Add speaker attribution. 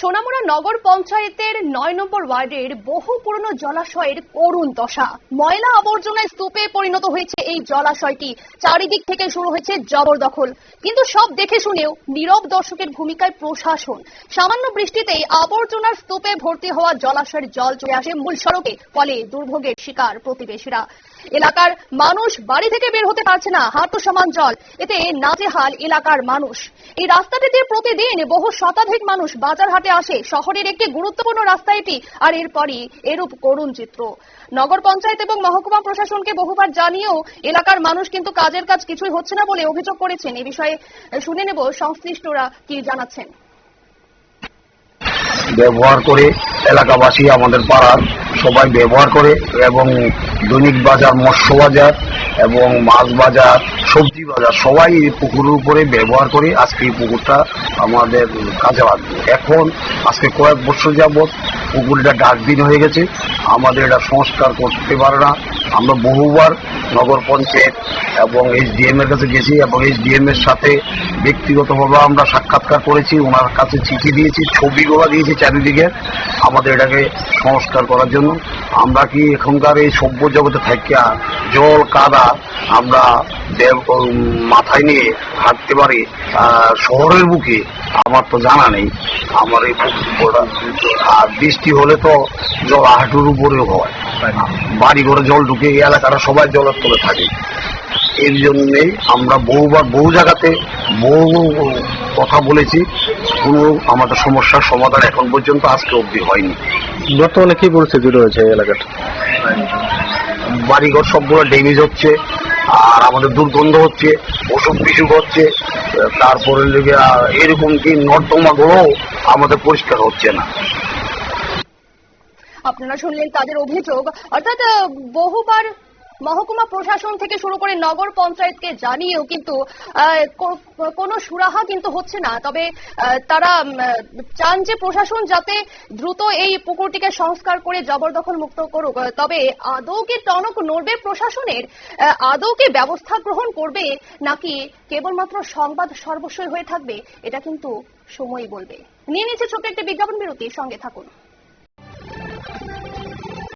Speaker 1: সোনামুড়া নগর পঞ্চায়েতের নয় নম্বর ওয়ার্ডের বহু পুরনো জলাশয়ের করুণ দশা। ময়লা আবর্জনায় স্তূপে পরিণত হয়েছে এই জলাশয়টি। চারিদিক থেকে শুরু হয়েছে জবরদখল। কিন্তু সব দেখে শুনেও নীরব দর্শকের ভূমিকায় প্রশাসন। সামান্য বৃষ্টিতেই আবর্জনার স্তূপে ভর্তি হওয়া জলাশয়ের জল চলে আসে মূল সড়কে, ফলে দুর্ভোগের শিকার প্রতিবেশীরা। এলাকার মানুষ বাড়ি থেকে বের হতে পারছে না হাঁটু সমান জল। এতে নাজেহাল এলাকার মানুষ। এই রাস্তাটি দিয়ে প্রতিদিন বহু শতাধিক মানুষ বাজার হাটে আসে। শহরের একটি গুরুত্বপূর্ণ রাস্তা এটি। আর এরপরই এরূপ করুণ চিত্র। নগর পঞ্চায়েত এবং মহকুমা প্রশাসনকে বহুবার জানিয়েও এলাকার মানুষ কিন্তু কাজের কাজ কিছুই হচ্ছে না বলে অভিযোগ করেছেন। এ বিষয়ে শুনে নেব সংশ্লিষ্টরা কি জানাচ্ছেন।
Speaker 2: ব্যবহার করে এলাকাবাসী আমাদের পাড়ার সবাই ব্যবহার করে এবং দৈনিক বাজার, মৎস্য বাজার এবং মাছ বাজার সবজি বাজার, সবাই এই পুকুরের উপরে ব্যবহার করে আজকে এই পুকুরটা আমাদের কাজে লাগবে। এখন আজকে কয়েক বছর যাবৎ পুকুরটা ডাস্টবিন হয়ে গেছে। আমাদের এটা সংস্কার করতে পারে না। আমরা বহুবার নগর পঞ্চায়েত এবং এইচডিএম এর কাছে গেছি এবং এইচডিএম এর সাথে ব্যক্তিগতভাবে আমরা সাক্ষাৎকার করেছি। ওনার কাছে চিঠি দিয়েছি, ছবিগুলো দিয়েছি চারিদিকে আমাদের এটাকে সংস্কার করার জন্য। আমরা কি এখনকার এই সভ্য জগতে থাকিয়া জল, কাদা আমরা মাথায় নিয়ে হাঁটতে পারি শহরের বুকে আমার তো জানা নেই। আমার এই আর বৃষ্টি হলে তো জল হাঁটুর উপরেও হয়। বাড়ি ঘরে জল ঢুকে এই এলাকাটা সবাই জলের তলে থাকে। এর জন্যেই আমরা বহুবার বহু জায়গাতে বহু কথা বলেছি। কোনো আমাদের সমস্যার সমাধান এখন পর্যন্ত আজকে অবধি হয়নি।
Speaker 3: বর্তমানে কি পরিস্থিতি রয়েছে এই এলাকাটা?
Speaker 2: বাড়িঘর সবগুলো ড্যামেজ হচ্ছে। আর আমাদের দুর্গন্ধ হচ্ছে অসুখ বিসুখ হচ্ছে, তারপরে লেগে এরকম কি নর্দমাগুলো আমাদের পরিষ্কার হচ্ছে না।
Speaker 1: আপনারা শুনলেন তাদের অভিযোগ, অর্থাৎ বহুবার মহকুমা প্রশাসন থেকে শুরু করে নগর পঞ্চায়েতকে জানিয়েও কিন্তু কোনো সুরাহা কিন্তু হচ্ছে না। তবে তারা চান যে প্রশাসন যাতে দ্রুত এই পুকুরটিকে সংস্কার করে জবরদখল মুক্ত করুক তবে আদৌ কি টনক নড়বে প্রশাসনের? আদৌ কি ব্যবস্থা গ্রহণ করবে? নাকি কেবলমাত্র সংবাদ সর্বস্বই হয়ে থাকবে? এটা কিন্তু সময়ই বলবে। নিয়ে নিচ্ছে ছোট্ট একটি বিজ্ঞাপন বিরতি। সঙ্গে থাকুন।